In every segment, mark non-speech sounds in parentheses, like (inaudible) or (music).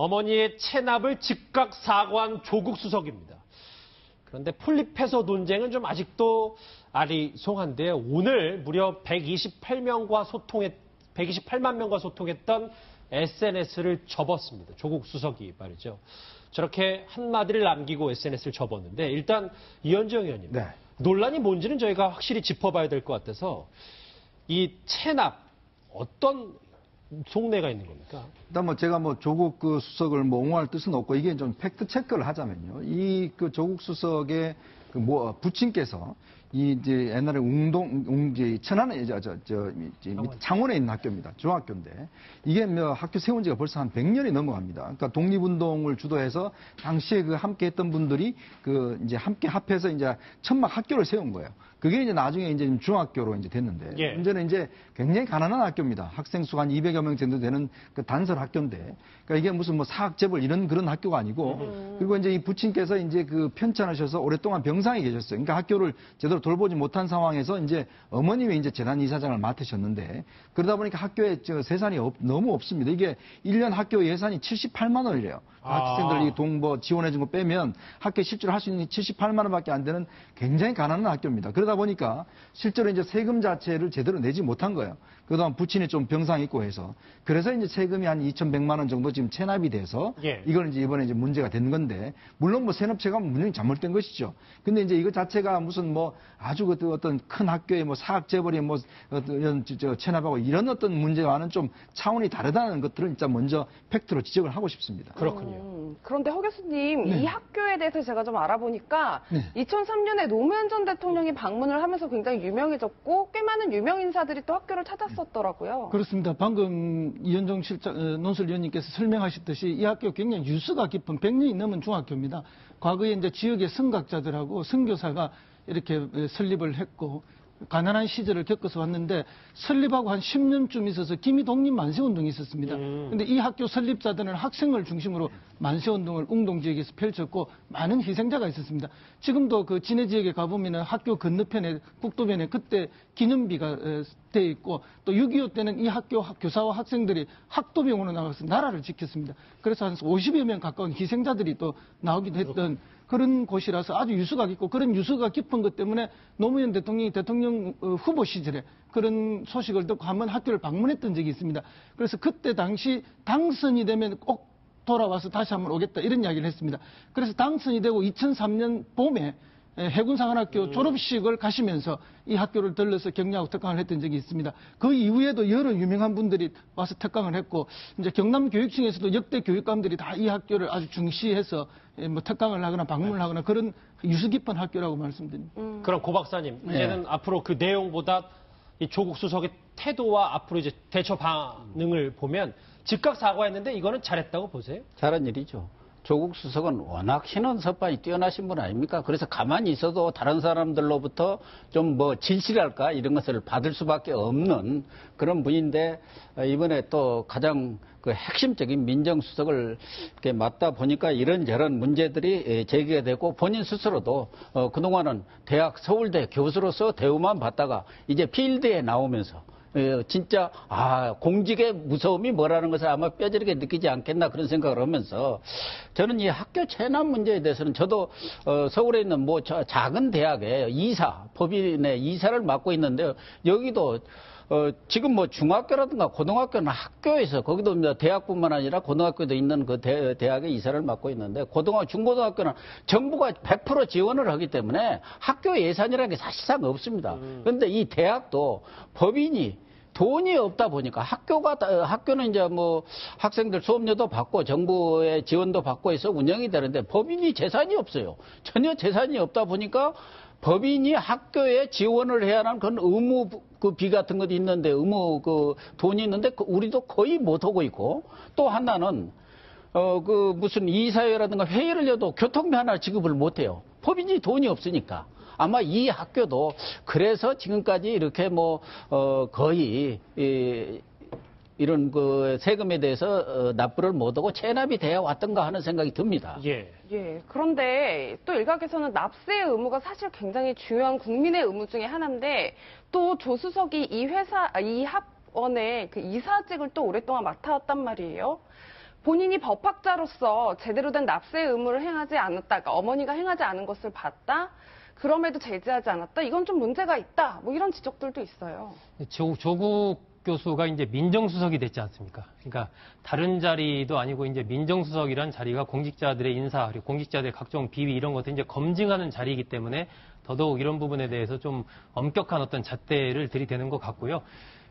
어머니의 체납을 즉각 사과한 조국 수석입니다. 그런데 폴립해서 논쟁은 좀 아직도 아리송한데요. 오늘 무려 128명과 소통했 128만 명과 소통했던 SNS를 접었습니다. 조국 수석이 말이죠. 저렇게 한마디를 남기고 SNS를 접었는데 일단 이현정 의원님 네. 논란이 뭔지는 저희가 확실히 짚어봐야 될 것 같아서 이 체납 어떤 속내가 있는 겁니까? 일단 뭐 제가 뭐 조국 그 수석을 뭐 옹호할 뜻은 없고 이게 좀 팩트 체크를 하자면요. 이 그 조국 수석의 그 뭐 부친께서 이 이제 옛날에 웅동 웅 이제 천안에 저저 저, 저, 창원에 있는 학교입니다. 중학교인데 이게 뭐 학교 세운 지가 벌써 한 100년이 넘어갑니다. 그러니까 독립운동을 주도해서 당시에 그 함께 했던 분들이 그 이제 함께 합해서 이제 천막 학교를 세운 거예요. 그게 이제 나중에 이제 중학교로 이제 됐는데 예. 문제는 이제 굉장히 가난한 학교입니다. 학생 수가 한 200여 명 정도 되는 그 단설 학교인데, 그러니까 이게 무슨 뭐 사학재벌 이런 그런 학교가 아니고, 그리고 이제 이 부친께서 이제 그 편찮으셔서 오랫동안 병상에 계셨어요. 그러니까 학교를 제대로 돌보지 못한 상황에서 이제 어머님이 이제 재단 이사장을 맡으셨는데, 그러다 보니까 학교에 저 세산이 없- 너무 없습니다. 이게 1년 학교 예산이 78만 원이래요. 아. 학생들 이 동보 지원해준 거 빼면 학교에 실제로 할 수 있는 78만 원밖에 안 되는 굉장히 가난한 학교입니다. 그러다 보니까 실제로 이제 세금 자체를 제대로 내지 못한 거예요. 그다음 부친이 좀 병상이 있고 해서 그래서 이제 세금이 한 2,100만 원 정도 지금 체납이 돼서 예. 이걸 이제 이번에 이제 문제가 된 건데 물론 뭐 세납체가 분명히 잘못된 것이죠. 근데 이제 이거 자체가 무슨 뭐 아주 그 어떤 큰 학교에 뭐 사학 재벌이 뭐 어떤 이런 체납하고 이런 어떤 문제와는 좀 차원이 다르다는 것들을 진짜 먼저 팩트로 지적을 하고 싶습니다. 그렇군요. 음, 그런데 허 교수님, 네. 이 학교에 대해서 제가 좀 알아보니까 네. 2003년에 노무현 전 대통령이 방문을 하면서 굉장히 유명해졌고 꽤 많은 유명 인사들이 또 학교를 찾았었더라고요. 그렇습니다. 방금 이현정 실장, 어, 논술위원님께서 설명하셨듯이 이 학교 굉장히 유수가 깊은 100년이 넘은 중학교입니다. 과거에 이제 지역의 성각자들하고 선교사가 이렇게 어, 설립을 했고 가난한 시절을 겪어서 왔는데 설립하고 한 10년쯤 있어서 기미 독립 만세 운동이 있었습니다. 음. 근데 이 학교 설립자들은 학생을 중심으로 만세 운동을 웅동 지역에서 펼쳤고 많은 희생자가 있었습니다. 지금도 그 진해 지역에 가보면은 학교 건너편에 국도변에 그때 기념비가 에, 돼 있고 또 6.25 때는 이 학교 학- 교사와 학생들이 학도병으로 나가서 나라를 지켰습니다. 그래서 한 50여 명 가까운 희생자들이 또 나오기도 했던 그런 곳이라서 아주 유수가 깊고 그런 유수가 깊은 것 때문에 노무현 대통령이 대통령 어, 후보 시절에 그런 소식을 듣고 한번 학교를 방문했던 적이 있습니다. 그래서 그때 당시 당선이 되면 꼭 돌아와서 다시 한번 오겠다 이런 이야기를 했습니다. 그래서 당선이 되고 2003년 봄에 에, 해군사관학교 졸업식을 가시면서 이 학교를 들러서 격려하고 특강을 했던 적이 있습니다. 그 이후에도 여러 유명한 분들이 와서 특강을 했고 이제 경남 교육청에서도 역대 교육감들이 다 이 학교를 아주 중시해서 에, 뭐 특강을 하거나 방문을 하거나 그런 유수 깊은 학교라고 말씀드립니다. 그럼 고 박사님 이제는 앞으로 그 내용보다 이 조국 수석의 태도와 앞으로 이제 대처 반응을 보면 즉각 사과했는데 이거는 잘했다고 보세요? 잘한 일이죠. 조국 수석은 워낙 신원 서판이 뛰어나신 분 아닙니까? 그래서 가만히 있어도 다른 사람들로부터 좀 뭐 진실할까 이런 것을 받을 수밖에 없는 그런 분인데 어, 이번에 또 가장 그 핵심적인 민정수석을 이렇게 맡다 보니까 이런저런 문제들이 예, 제기가 되고 본인 스스로도 어, 그동안은 대학 서울대 교수로서 대우만 받다가 이제 필드에 나오면서 예, 진짜 아 공직의 무서움이 뭐라는 것을 아마 뼈저리게 느끼지 않겠나 그런 생각을 하면서 저는 이 학교 체납 문제에 대해서는 저도 어, 서울에 있는 뭐 저- 작은 대학에 이사 법인의 이사를 맡고 있는데요. 여기도 어, 지금 뭐 중학교라든가 고등학교는 학교에서 거기도 대학뿐만 아니라 고등학교도 있는 그 대, 대학의 이사를 맡고 있는데 고등학 중고등학교는 정부가 100% 지원을 하기 때문에 학교 예산이라는 게 사실상 없습니다. 그런데 이 대학도 법인이 돈이 없다 보니까 학교가 다- 학교는 이제 뭐 학생들 수업료도 받고 정부의 지원도 받고 해서 운영이 되는데 법인이 재산이 없어요. 전혀 재산이 없다 보니까 법인이 학교에 지원을 해야 하는 그런 의무 그 비 같은 것도 있는데 의무 그 돈이 있는데 그 우리도 거의 못 하고 있고 또 하나는 어 그 무슨 이사회라든가 회의를 해도 교통비 하나 지급을 못 해요. 법인이 돈이 없으니까. 아마 이 학교도 그래서 지금까지 이렇게 뭐, 어, 거의, 이, 이런 그 세금에 대해서 어, 납부를 못하고 체납이 되어 왔던가 하는 생각이 듭니다. 예. 예, 그런데 또 일각에서는 납세의 의무가 사실 굉장히 중요한 국민의 의무 중에 하나인데 또 조수석이 이 회사, 아, 이 학원의 그 이사직을 또 오랫동안 맡아왔단 말이에요. 본인이 법학자로서 제대로 된 납세 의무를 행하지 않았다. 그러니까 어머니가 행하지 않은 것을 봤다. 그럼에도 제지하지 않았다. 이건 좀 문제가 있다. 뭐 이런 지적들도 있어요. 조, 조국 교수가 이제 민정수석이 됐지 않습니까? 그러니까 다른 자리도 아니고 이제 민정수석이란 자리가 공직자들의 인사 그리고 공직자들의 각종 비위 이런 것을 이제 검증하는 자리이기 때문에 더더욱 이런 부분에 대해서 좀 엄격한 어떤 잣대를 들이대는 것 같고요.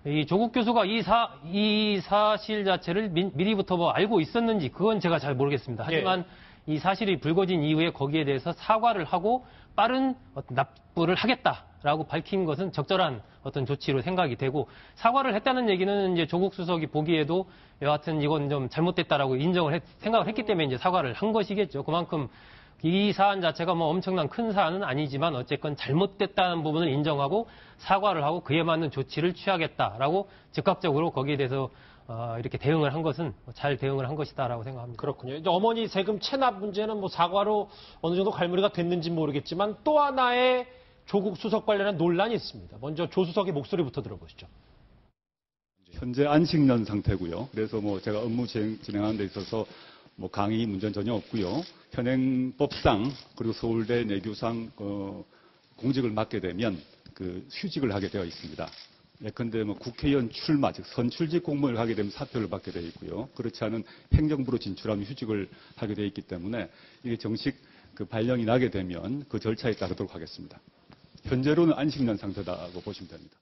이 조국 교수가 이 사, 이 사실 자체를 미, 미리부터 뭐 알고 있었는지 그건 제가 잘 모르겠습니다. 하지만 이 사실이 불거진 이후에 거기에 대해서 사과를 하고 빠른 어떤 납부를 하겠다라고 밝힌 것은 적절한 어떤 조치로 생각이 되고 사과를 했다는 얘기는 이제 조국 수석이 보기에도 여하튼 이건 좀 잘못됐다라고 인정을 했- 생각을 했기 때문에 이제 사과를 한 것이겠죠. 그만큼 이 사안 자체가 뭐 엄청난 큰 사안은 아니지만 어쨌건 잘못됐다는 부분을 인정하고 사과를 하고 그에 맞는 조치를 취하겠다라고 즉각적으로 거기에 대해서 어, 이렇게 대응을 한 것은 잘 대응을 한 것이다라고 생각합니다. 그렇군요. 이제 어머니 세금 체납 문제는 뭐 사과로 어느 정도 갈무리가 됐는지 모르겠지만 또 하나의 조국 수석 관련한 논란이 있습니다. 먼저 조 수석의 목소리부터 들어보시죠. 현재 안식년 상태고요. 그래서 뭐 제가 업무 진행, 진행하는 데 있어서 뭐 강의 문제는 전혀 없고요. 현행법상 그리고 서울대 내교상 어, 공직을 맡게 되면 그 휴직을 하게 되어 있습니다. 예컨대 뭐 국회의원 출마, 즉 선출직 공무원을 하게 되면 사표를 받게 되어 있고요. 그렇지 않은 행정부로 진출하면 휴직을 하게 되어 있기 때문에 이게 정식 그 발령이 나게 되면 그 절차에 따르도록 하겠습니다. 현재로는 안식년 상태다고 보시면 됩니다.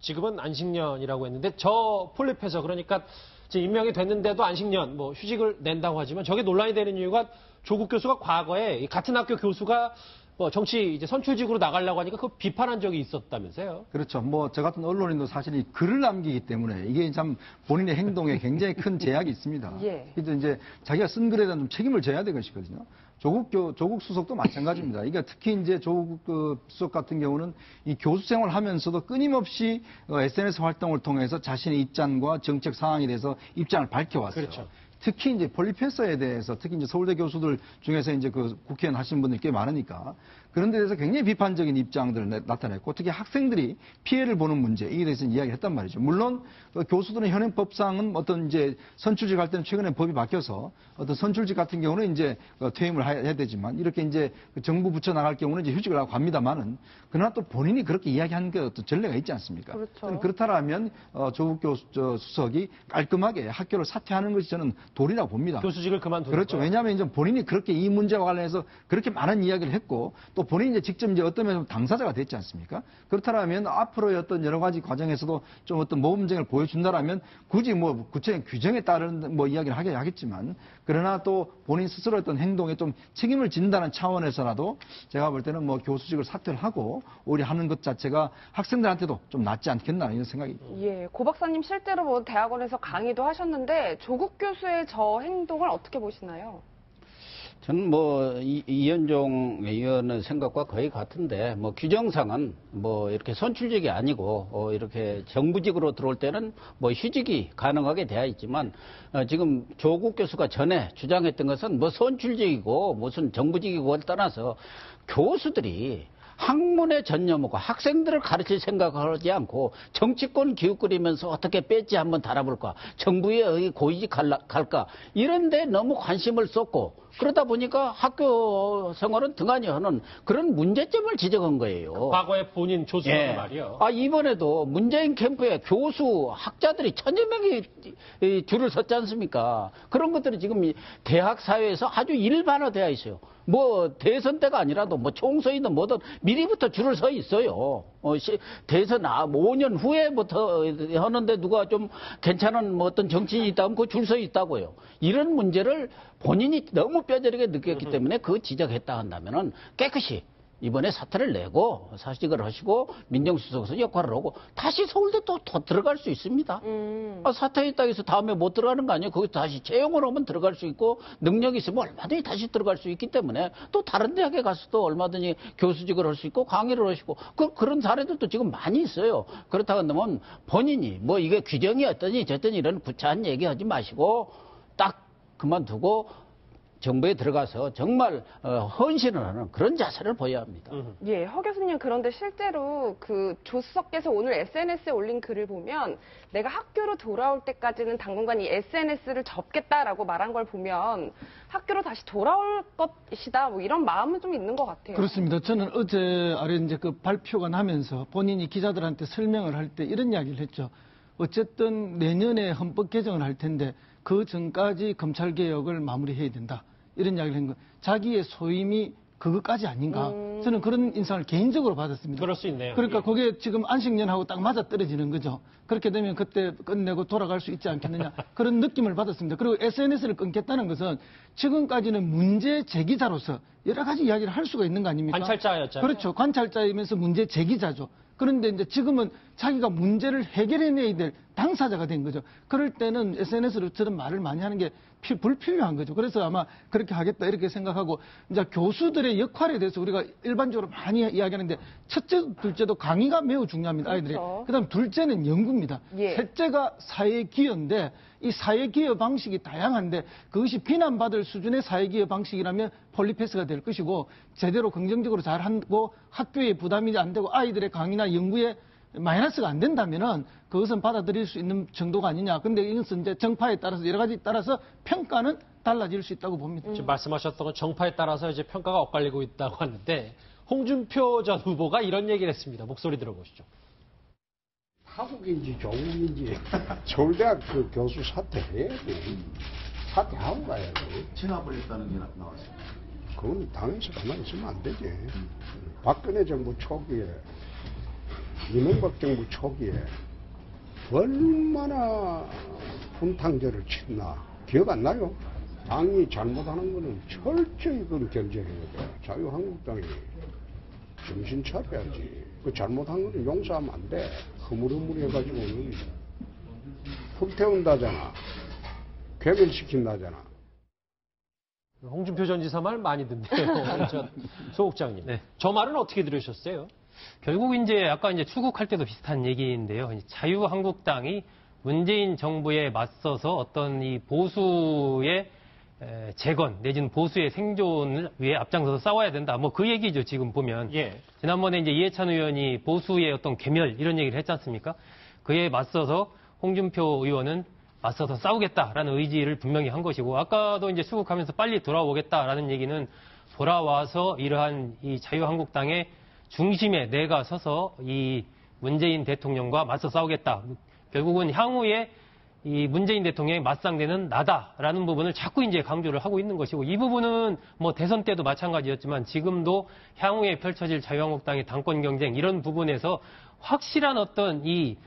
지금은 안식년이라고 했는데 저 폴립해서 그러니까 지금 임명이 됐는데도 안식년 뭐 휴직을 낸다고 하지만 저게 논란이 되는 이유가 조국 교수가 과거에 이 같은 학교 교수가 뭐 정치 이제 선출직으로 나가려고 하니까 그 비판한 적이 있었다면서요. 그렇죠. 뭐 저 같은 언론인도 사실 이 글을 남기기 때문에 이게 참 본인의 행동에 굉장히 큰 제약이 있습니다. (laughs) 예. 그래서 이제 자기가 쓴 글에 대한 좀 책임을 져야 될 것이거든요. 조국 교, 조국 수석도 마찬가지입니다. 이게 특히 이제 조국 그 수석 같은 경우는 이 교수 생활을 하면서도 끊임없이 SNS 활동을 통해서 자신의 입장과 정책 상황에 대해서 입장을 밝혀왔어요. 그렇죠. 특히 이제 폴리페서에 대해서 특히 이제 서울대 교수들 중에서 이제 그 국회의원 하신 분들이 꽤 많으니까 그런 데 대해서 굉장히 비판적인 입장들을 내- 나타냈고 특히 학생들이 피해를 보는 문제 이에 대해서 이야기를 했단 말이죠. 물론 그 교수들은 현행 법상은 어떤 이제 선출직 할 때는 최근에 법이 바뀌어서 어떤 선출직 같은 경우는 이제 어, 퇴임을 하- 해야 되지만 이렇게 이제 그 정부 부처 나갈 경우는 이제 휴직을 하고 합니다만은 그러나 또 본인이 그렇게 이야기하는 게 어떤 전례가 있지 않습니까? 그렇죠. 그렇다라면 어, 조국 교수 저 수석이 깔끔하게 학교를 사퇴하는 것이 저는 도리라고 봅니다. 교수직을 그만두는 그렇죠. 거예요. 왜냐하면 이제 본인이 그렇게 이 문제와 관련해서 그렇게 많은 이야기를 했고 또 본인이 이제 직접 이제 어떤 면에서 당사자가 됐지 않습니까? 그렇다면 앞으로의 어떤 여러 가지 과정에서도 좀 어떤 모범적을 보여준다라면 굳이 뭐 구체적인 규정에 따른 뭐 이야기를 하게 하겠지만 그러나 또 본인 스스로 어떤 행동에 좀 책임을 진다는 차원에서라도 제가 볼 때는 뭐 교수직을 사퇴를 하고 오히려 하는 것 자체가 학생들한테도 좀 낫지 않겠나 이런 생각이 예, 고 박사님 실제로 뭐 대학원에서 강의도 하셨는데 조국 교수의 저 행동을 어떻게 보시나요? 저는 뭐 이- 이현종 의원의 생각과 거의 같은데 뭐 규정상은 뭐 이렇게 선출직이 아니고 어 이렇게 정부직으로 들어올 때는 뭐 휴직이 가능하게 되어 있지만 어 지금 조국 교수가 전에 주장했던 것은 뭐 선출직이고 무슨 정부직이고를 떠나서 교수들이 학문의 전념하고 학생들을 가르칠 생각을 하지 않고 정치권 기웃거리면서 어떻게 뺐지 한번 달아볼까 정부에 의 고위직 갈까 이런데 너무 관심을 쏟고 그러다 보니까 학교 생활은 등한히 하는 그런 문제점을 지적한 거예요. 과거에 본인 조수석 예. 말이요. 아, 이번에도 문재인 캠프에 교수, 학자들이 천여 명이 이 줄을 섰지 않습니까? 그런 것들이 지금 이 대학 사회에서 아주 일반화되어 있어요. 뭐 대선 때가 아니라도 뭐 총선이든 뭐든 미리부터 줄을 서 있어요. 어, 시- 대선 아, 5년 후에부터 하는데 누가 좀 괜찮은 뭐 어떤 정치인이 있다면 그 줄 서 있다고요. 이런 문제를 본인이 너무 뼈저리게 느꼈기 때문에 그 지적했다 한다면은 깨끗이 이번에 사퇴를 내고 사직을 하시고 민정수석에서 역할을 하고 다시 서울대 또, 더 들어갈 수 있습니다. 음. 아, 사퇴했다 해서 다음에 못 들어가는 거 아니에요? 거기 다시 채용을 하면 들어갈 수 있고 능력이 있으면 얼마든지 다시 들어갈 수 있기 때문에 또 다른 대학에 가서도 얼마든지 교수직을 할 수 있고 강의를 하시고 그, 그런 사례들도 지금 많이 있어요. 그렇다고 한다면 본인이 뭐 이게 규정이 어떠니 저떠니 이런 구차한 얘기하지 마시고 딱 그만두고 정부에 들어가서 정말 어, 헌신을 하는 그런 자세를 보여야 합니다. 예, 허 교수님 그런데 실제로 그 조수석께서 오늘 SNS에 올린 글을 보면 내가 학교로 돌아올 때까지는 당분간 이 SNS를 접겠다라고 말한 걸 보면 학교로 다시 돌아올 것이다 뭐 이런 마음은 좀 있는 것 같아요. 그렇습니다. 저는 어제 아래 이제 그 발표가 나면서 본인이 기자들한테 설명을 할 때 이런 이야기를 했죠. 어쨌든 내년에 헌법 개정을 할 텐데 그 전까지 검찰 개혁을 마무리해야 된다. 이런 이야기를 한 거. 자기의 소임이 그것까지 아닌가. 저는 그런 인상을 개인적으로 받았습니다. 그럴 수 있네요. 그러니까 예. 그게 지금 안식년하고 딱 맞아 떨어지는 거죠. 그렇게 되면 그때 끝내고 돌아갈 수 있지 않겠느냐 그런 느낌을 받았습니다. 그리고 SNS를 끊겠다는 것은 지금까지는 문제 제기자로서 여러 가지 이야기를 할 수가 있는 거 아닙니까? 관찰자였잖아요. 그렇죠. 관찰자이면서 문제 제기자죠. 그런데 이제 지금은 자기가 문제를 해결해내야 될 당사자가 된 거죠. 그럴 때는 SNS로 저런 말을 많이 하는 게 피- 불필요한 거죠. 그래서 아마 그렇게 하겠다 이렇게 생각하고 이제 교수들의 역할에 대해서 우리가 일반적으로 많이 이야기하는데 첫째, 둘째도 강의가 매우 중요합니다. 아이들이. 그렇죠. 그다음 둘째는 연구입니다. 예. 셋째가 사회 기여인데 이 사회 기여 방식이 다양한데 그것이 비난받을 수준의 사회 기여 방식이라면 폴리패스가 될 것이고 제대로 긍정적으로 잘 하고 학교에 부담이 안 되고 아이들의 강의나 연구에 마이너스가 안 된다면은 그것은 받아들일 수 있는 정도가 아니냐. 근데 이것은 이제 정파에 따라서 여러 가지 따라서 평가는 달라질 수 있다고 봅니다. 지금 말씀하셨던 건 정파에 따라서 이제 평가가 엇갈리고 있다고 하는데 홍준표 전 후보가 이런 얘기를 했습니다. 목소리 들어보시죠. 타국인지 조국인지 (laughs) 서울대학 그 교수 사퇴해야 돼. 사퇴하고 가야지. 진압을 했다는 게 나왔습니다. 그건 당에서 가만히 있으면 안 되지. 박근혜 정부 초기에, 이명박 정부 초기에 얼마나 분탕제를 쳤나 기억 안 나요? 당이 잘못하는 거는 철저히 그건 견제해야 돼. 자유한국당이 정신 차려야지. 그 잘못한 거는 용서하면 안 돼. 흐물흐물 해가지고는 불태운다잖아. 괴멸시킨다잖아. 홍준표 전 지사 말 많이 듣네요. (laughs) 저 소국장님. 네. 저 말은 어떻게 들으셨어요? 결국 이제 아까 이제 출국할 때도 비슷한 얘기인데요. 이제 자유한국당이 문재인 정부에 맞서서 어떤 이 보수의 에, 재건 내지는 보수의 생존을 위해 앞장서서 싸워야 된다. 뭐 그 얘기죠. 지금 보면 예. 지난번에 이제 이해찬 의원이 보수의 어떤 괴멸 이런 얘기를 했지 않습니까? 그에 맞서서 홍준표 의원은 맞서서 싸우겠다라는 의지를 분명히 한 것이고 아까도 이제 수국하면서 빨리 돌아오겠다라는 얘기는 돌아와서 이러한 이 자유한국당의 중심에 내가 서서 이 문재인 대통령과 맞서 싸우겠다. 결국은 향후에 이 문재인 대통령의 맞상대는 나다라는 부분을 자꾸 이제 강조를 하고 있는 것이고 이 부분은 뭐 대선 때도 마찬가지였지만 지금도 향후에 펼쳐질 자유한국당의 당권 경쟁 이런 부분에서 확실한 어떤 이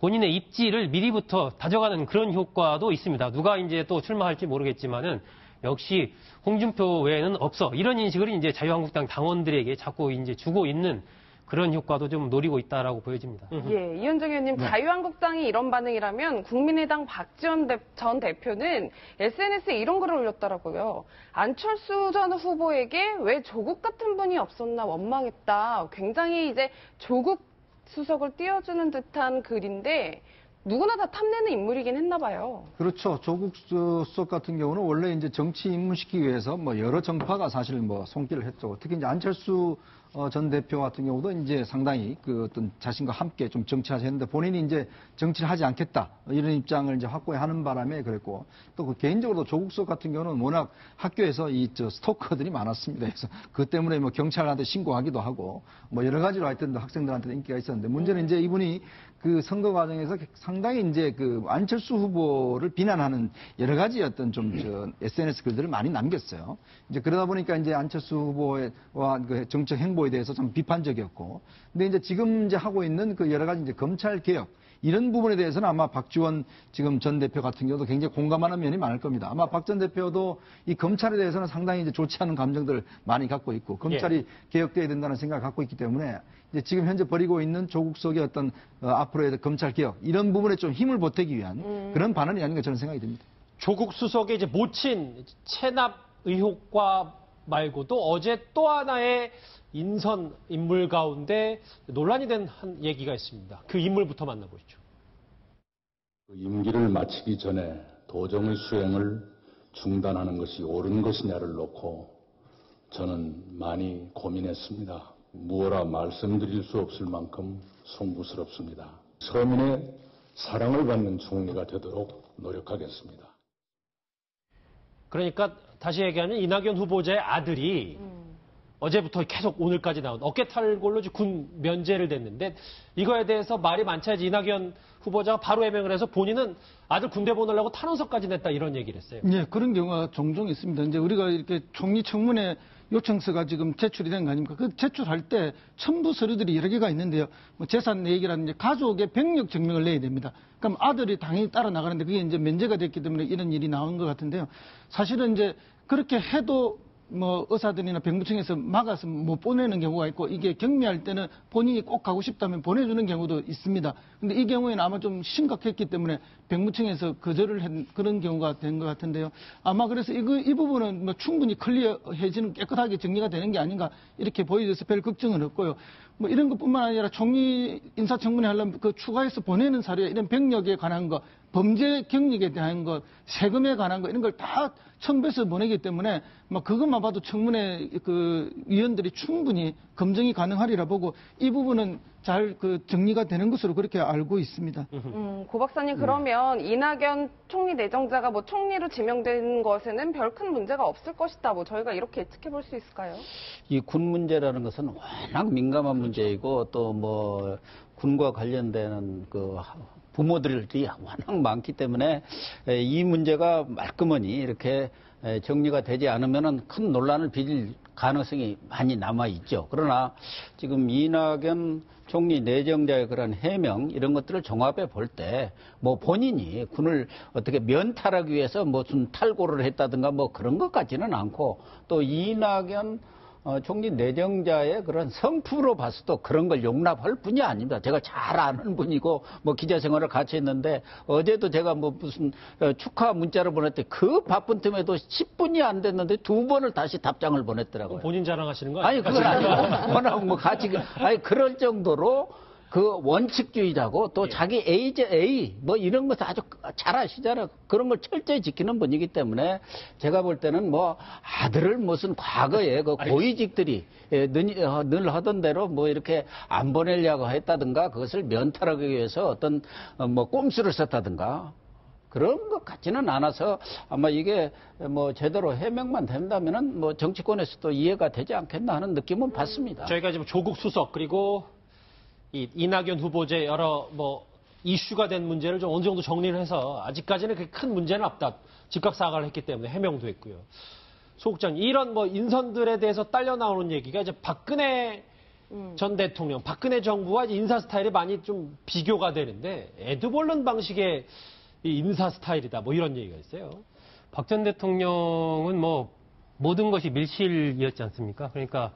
본인의 입지를 미리부터 다져가는 그런 효과도 있습니다. 누가 이제 또 출마할지 모르겠지만은 역시 홍준표 외에는 없어. 이런 인식을 이제 자유한국당 당원들에게 자꾸 이제 주고 있는 그런 효과도 좀 노리고 있다라고 보여집니다. 예, 이현정 의원님, 자유한국당이 이런 반응이라면 국민의당 박지원 대- 전 대표는 SNS에 이런 글을 올렸더라고요. 안철수 전 후보에게 왜 조국 같은 분이 없었나 원망했다. 굉장히 이제 조국 수석을 띄워주는 듯한 글인데 누구나 다 탐내는 인물이긴 했나 봐요. 그렇죠. 조국 수석 같은 경우는 원래 이제 정치 입문시키기 위해서 뭐 여러 정파가 사실 뭐 손길을 했죠. 특히 이제 안철수 어, 전 대표 같은 경우도 이제 상당히 그 어떤 자신과 함께 좀 정치하셨는데 본인이 이제 정치를 하지 않겠다 이런 입장을 이제 확고히 하는 바람에 그랬고 또 그 개인적으로도 조국 수석 같은 경우는 워낙 학교에서 이 저 스토커들이 많았습니다. 그래서 그 때문에 뭐 경찰한테 신고하기도 하고 뭐 여러 가지로 하여튼 학생들한테 인기가 있었는데 문제는 이제 이분이 그 선거 과정에서 상당히 이제 그 안철수 후보를 비난하는 여러 가지 어떤 좀 저 SNS 글들을 많이 남겼어요. 이제 그러다 보니까 이제 안철수 후보와 그 정책 행보에 대해서 좀 비판적이었고, 근데 이제 지금 이제 하고 있는 그 여러 가지 이제 검찰 개혁 이런 부분에 대해서는 아마 박지원 지금 전 대표 같은 경우도 굉장히 공감하는 면이 많을 겁니다. 아마 박 전 대표도 이 검찰에 대해서는 상당히 이제 좋지 않은 감정들을 많이 갖고 있고 검찰이 개혁돼야 된다는 생각을 갖고 있기 때문에 이제 지금 현재 벌이고 있는 조국 속의 어떤 어, 앞으로의 검찰 개혁 이런 부분에 좀 힘을 보태기 위한 그런 반응이 아닌가 저는 생각이 듭니다. 조국 수석의 이제 모친 체납 의혹과 말고도 어제 또 하나의 인선 인물 가운데 논란이 된 한 얘기가 있습니다. 그 인물부터 만나보시죠. 그 임기를 마치기 전에 도정의 수행을 중단하는 것이 옳은 것이냐를 놓고 저는 많이 고민했습니다. 무어라 말씀드릴 수 없을 만큼 송구스럽습니다. 서민의 사랑을 받는 총리가 되도록 노력하겠습니다. 그러니까 다시 얘기하면 이낙연 후보자의 아들이 어제부터 계속 오늘까지 나온 어깨 탈골로 지금 군 면제를 냈는데 이거에 대해서 말이 많자지 이낙연 후보자가 바로 해명을 해서 본인은 아들 군대 보내려고 탄원서까지 냈다 이런 얘기를 했어요. 예, 그런 경우가 종종 있습니다. 이제 우리가 이렇게 총리 청문회 요청서가 지금 제출이 된 거 아닙니까? 그 제출할 때 첨부 서류들이 여러 개가 있는데요. 뭐 재산 내역이라든지 가족의 병력 증명을 내야 됩니다. 그럼 아들이 당연히 따라 나가는데 그게 이제 면제가 됐기 때문에 이런 일이 나온 것 같은데요. 사실은 이제 그렇게 해도 뭐 의사들이나 병무청에서 막아서 못 보내는 경우가 있고 이게 경미할 때는 본인이 꼭 가고 싶다면 보내주는 경우도 있습니다. 근데 이 경우에는 아마 좀 심각했기 때문에 병무청에서 거절을 한 그런 경우가 된 것 같은데요. 아마 그래서 이거 이 부분은 뭐 충분히 클리어해지는 깨끗하게 정리가 되는 게 아닌가 이렇게 보여져서 별 걱정은 없고요. 뭐 이런 것뿐만 아니라 총리 인사청문회 하려면 그 추가해서 보내는 사례 이런 병력에 관한 거 범죄 경력에 대한 것, 세금에 관한 것 이런 걸다 첨부해서 보내기 때문에 뭐 그것만 봐도 청문회 그 위원들이 충분히 검증이 가능하리라 보고 이 부분은 잘 그 정리가 되는 것으로 그렇게 알고 있습니다. 음, 고 박사님 그러면 이낙연 총리 내정자가 뭐 총리로 지명된 것에는 별 큰 문제가 없을 것이다. 뭐 저희가 이렇게 예측해 볼 수 있을까요? 이 군 문제라는 것은 워낙 민감한 문제이고 또 뭐 군과 관련되는 그 부모들이 워낙 많기 때문에 에, 이 문제가 말끔하니 이렇게 에, 정리가 되지 않으면은 큰 논란을 빚을 가능성이 많이 남아 있죠. 그러나 지금 이낙연 총리 내정자의 그런 해명 이런 것들을 종합해 볼 때 뭐 본인이 군을 어떻게 면탈하기 위해서 무슨 탈고를 했다든가 뭐 그런 것 같지는 않고 또 이낙연 어, 총리 내정자의 그런 성품으로 봐서도 그런 걸 용납할 분이 아닙니다. 제가 잘 아는 분이고 뭐 기자 생활을 같이 했는데 어제도 제가 뭐 무슨 어, 축하 문자를 보냈더니 그 바쁜 틈에도 10분이 안 됐는데 두 번을 다시 답장을 보냈더라고요. 본인 자랑하시는 거 아니 아니에요? 그건 아니고 워낙 뭐 같이 그- 아니 그럴 정도로 그 원칙주의자고 또 자기 A제 A 뭐 이런 것을 아주 잘 아시잖아요. 그런 걸 철저히 지키는 분이기 때문에 제가 볼 때는 뭐 아들을 무슨 과거에 그 고위직들이 예, 늘, 어, 늘 하던 대로 뭐 이렇게 안 보내려고 했다든가 그것을 면탈하기 위해서 어떤 어, 뭐 꼼수를 썼다든가 그런 것 같지는 않아서 아마 이게 뭐 제대로 해명만 된다면은 뭐 정치권에서도 이해가 되지 않겠나 하는 느낌은 받습니다. 저희가 지금 조국 수석 그리고 이 이낙연 후보자의 여러 뭐 이슈가 된 문제를 좀 어느 정도 정리를 해서 아직까지는 그렇게 큰 문제는 없다. 즉각 사과를 했기 때문에 해명도 했고요. 소국장 이런 뭐 인선들에 대해서 딸려 나오는 얘기가 이제 박근혜 전 대통령, 박근혜 정부와 인사 스타일이 많이 좀 비교가 되는데 에드벌런 방식의 이 인사 스타일이다. 뭐 이런 얘기가 있어요. 박 전 대통령은 뭐 모든 것이 밀실이었지 않습니까? 그러니까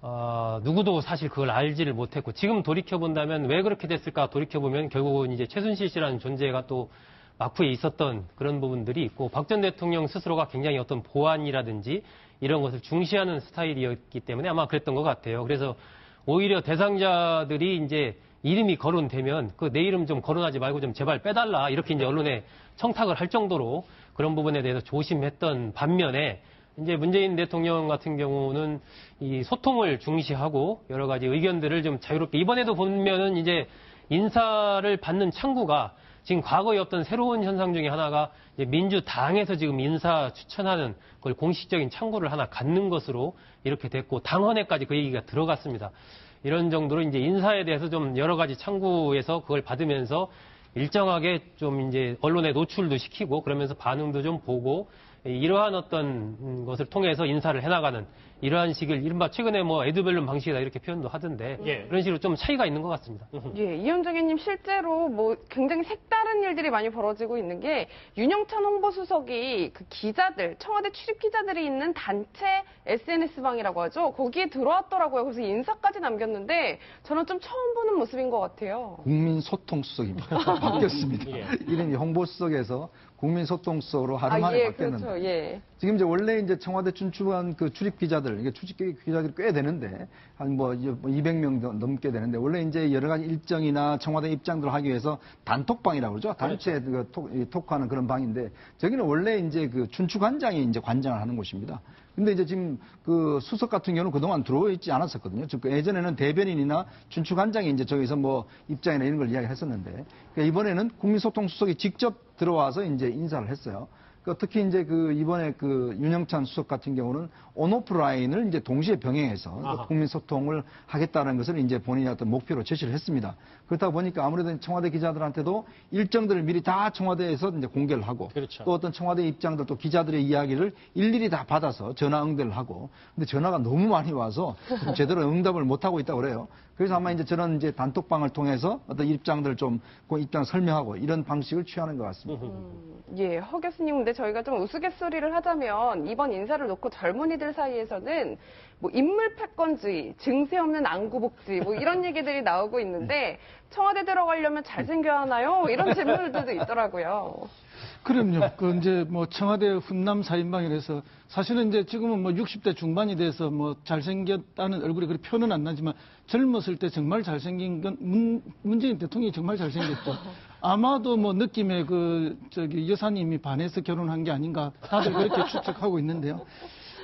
어, 누구도 사실 그걸 알지를 못했고 지금 돌이켜 본다면 왜 그렇게 됐을까 돌이켜 보면 결국은 이제 최순실 씨라는 존재가 또 막후에 있었던 그런 부분들이 있고 박 전 대통령 스스로가 굉장히 어떤 보안이라든지 이런 것을 중시하는 스타일이었기 때문에 아마 그랬던 것 같아요. 그래서 오히려 대상자들이 이제 이름이 거론되면 그 내 이름 좀 거론하지 말고 좀 제발 빼달라 이렇게 이제 언론에 청탁을 할 정도로 그런 부분에 대해서 조심했던 반면에 이제 문재인 대통령 같은 경우는 이 소통을 중시하고 여러 가지 의견들을 좀 자유롭게 이번에도 보면은 이제 인사를 받는 창구가 지금 과거에 어떤 새로운 현상 중에 하나가 이제 민주당에서 지금 인사 추천하는 그걸 공식적인 창구를 하나 갖는 것으로 이렇게 됐고 당헌에까지 그 얘기가 들어갔습니다. 이런 정도로 이제 인사에 대해서 좀 여러 가지 창구에서 그걸 받으면서 일정하게 좀 이제 언론에 노출도 시키고 그러면서 반응도 좀 보고 이러한 어떤 것을 통해서 인사를 해나가는 이러한 식을 이른바 최근에 뭐 에드벨룬 방식이다 이렇게 표현도 하던데 예. 그런 식으로 좀 차이가 있는 것 같습니다. 예, 이현정혜님 실제로 뭐 굉장히 색다른 일들이 많이 벌어지고 있는 게 윤영찬 홍보수석이 그 기자들 청와대 출입 기자들이 있는 단체 SNS 방이라고 하죠. 거기에 들어왔더라고요. 그래서 인사까지 남겼는데 저는 좀 처음 보는 모습인 것 같아요. 국민 소통 수석입니다. (laughs) 바뀌었습니다. 예. 이름이 홍보 수석에서 국민 소통 수석으로 하루 만에 아, 예, 바뀌었는데 그렇죠. 예. 지금 이제 원래 이제 청와대 춘추관 그 출입 기자들, 이게 출입 기자들이 꽤 되는데 한 뭐 200명 넘게 되는데 원래 이제 여러 가지 일정이나 청와대 입장들 하기 위해서 단톡방이라고 그러죠. 단체 그 톡, 이 톡하는 그런 방인데 저기는 원래 이제 그 춘추관장이 이제 관장을 하는 곳입니다. 근데 이제 지금 그 수석 같은 경우는 그동안 들어와 있지 않았었거든요. 즉 예전에는 대변인이나 춘추관장이 이제 저기서 뭐 입장이나 이런 걸 이야기 했었는데 그러니까 이번에는 국민소통수석이 직접 들어와서 이제 인사를 했어요. 그 특히 이제 그 이번에 그 윤영찬 수석 같은 경우는 온오프 라인을 이제 동시에 병행해서 아하. 국민 소통을 하겠다는 것을 이제 본인의 어떤 목표로 제시를 했습니다. 그렇다 보니까 아무래도 청와대 기자들한테도 일정들을 미리 다 청와대에서 이제 공개를 하고 그렇죠. 또 어떤 청와대 입장들 또 기자들의 이야기를 일일이 다 받아서 전화 응대를 하고 근데 전화가 너무 많이 와서 좀 제대로 응답을 못 하고 있다고 그래요. 그래서 아마 이제 저런 이제 단톡방을 통해서 어떤 입장들 좀그 입장 설명하고 이런 방식을 취하는 것 같습니다. 예, 허 교수님, 근데 저희가 좀 우스갯소리를 하자면 이번 인사를 놓고 젊은이들 사이에서는 뭐 인물 패권주의, 증세 없는 안구복지, 뭐 이런 얘기들이 나오고 있는데 청와대 들어가려면 잘생겨야 하나요? 이런 질문들도 있더라고요. 그럼요. 그 이제 뭐 청와대 훈남 사인방이라서 사실은 이제 지금은 뭐 60대 중반이 돼서 뭐 잘생겼다는 얼굴이 그리 표는 안 나지만 젊었을 때 정말 잘생긴 건 문, 문재인 대통령이 정말 잘생겼죠. (laughs) 아마도 뭐 느낌에 그 저기 여사님이 반해서 결혼한 게 아닌가 다들 그렇게 추측하고 있는데요.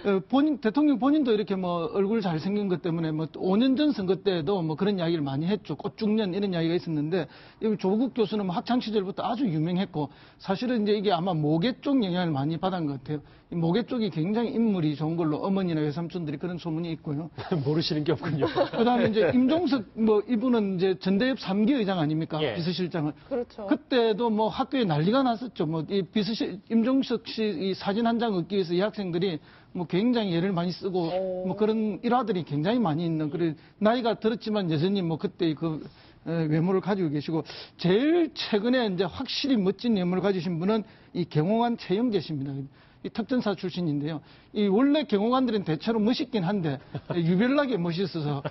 어, 본인, 대통령 본인도 이렇게 뭐 얼굴 잘생긴 것 때문에 뭐 5년 전 선거 때도 뭐 그런 이야기를 많이 했죠. 꽃중년 이런 이야기가 있었는데 이 조국 교수는 뭐 학창 시절부터 아주 유명했고 사실은 이제 이게 아마 모계 쪽 영향을 많이 받은 것 같아요. 이 모계 쪽이 굉장히 인물이 좋은 걸로 어머니나 외삼촌들이 그런 소문이 있고요. (laughs) 모르시는 게 없군요. (laughs) 그다음에 이제 임종석 뭐 이분은 이제 전대협 3기 의장 아닙니까? 예. 비서실장을. 그렇죠. 그때도 뭐 학교에 난리가 났었죠. 뭐 이 비서실 임종석 씨 이 사진 한 장 얻기 위해서 이 학생들이 뭐 굉장히 애를 많이 쓰고 오. 뭐 그런 일화들이 굉장히 많이 있는 그래 나이가 들었지만 여전히 뭐 그때 그 에, 외모를 가지고 계시고 제일 최근에 이제 확실히 멋진 외모를 가지신 분은 이 경호관 최영재 씨입니다. 이 특전사 출신인데요. 이 원래 경호관들은 대체로 멋있긴 한데 유별나게 멋있어서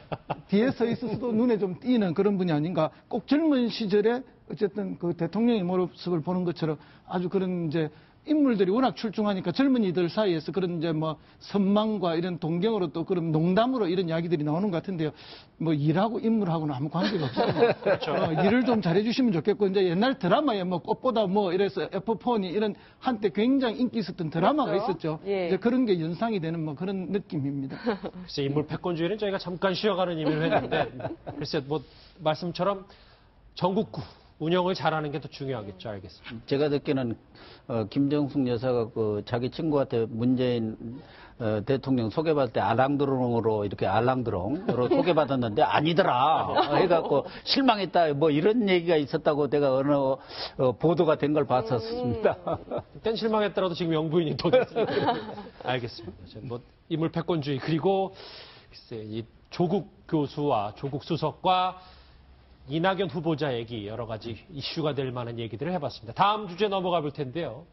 뒤에 서 있어서도 눈에 좀 띄는 그런 분이 아닌가. 꼭 젊은 시절에 어쨌든 그 대통령의 모습을 보는 것처럼 아주 그런 이제 인물들이 워낙 출중하니까 젊은이들 사이에서 그런 이제 뭐 선망과 이런 동경으로 또 그런 농담으로 이런 이야기들이 나오는 것 같은데요. 뭐 일하고 인물하고는 아무 관계가 없어요. (laughs) 어, 일을 좀 잘해주시면 좋겠고 이제 옛날 드라마에 뭐 꽃보다 뭐 이래서 F4니 이런 한때 굉장히 인기 있었던 드라마가 그렇죠. 있었죠. 예. 이제 그런 게 연상이 되는 뭐 그런 느낌입니다. (laughs) 글쎄 인물 패권주의는 저희가 잠깐 쉬어가는 의미로 했는데 (laughs) 글쎄 뭐 말씀처럼 전국구 운영을 잘하는 게 더 중요하겠죠. 알겠습니다. 제가 듣기는 어, 김정숙 여사가 그 자기 친구한테 문재인 어, 대통령 소개받을 때 알랑드롱으로 이렇게 알랑드롱으로 (laughs) 소개받았는데 아니더라 해갖고 실망했다 뭐 이런 얘기가 있었다고 내가 어느 어, 보도가 된 걸 봤었습니다. 그땐 실망했더라도 지금 영부인이 또 됐으니까. (laughs) 알겠습니다. 뭐 인물 패권주의 그리고 글쎄 이 조국 교수와 조국 수석과 이낙연 후보자 얘기 여러 가지 이슈가 될 만한 얘기들을 해봤습니다. 다음 주제 넘어가 볼 텐데요.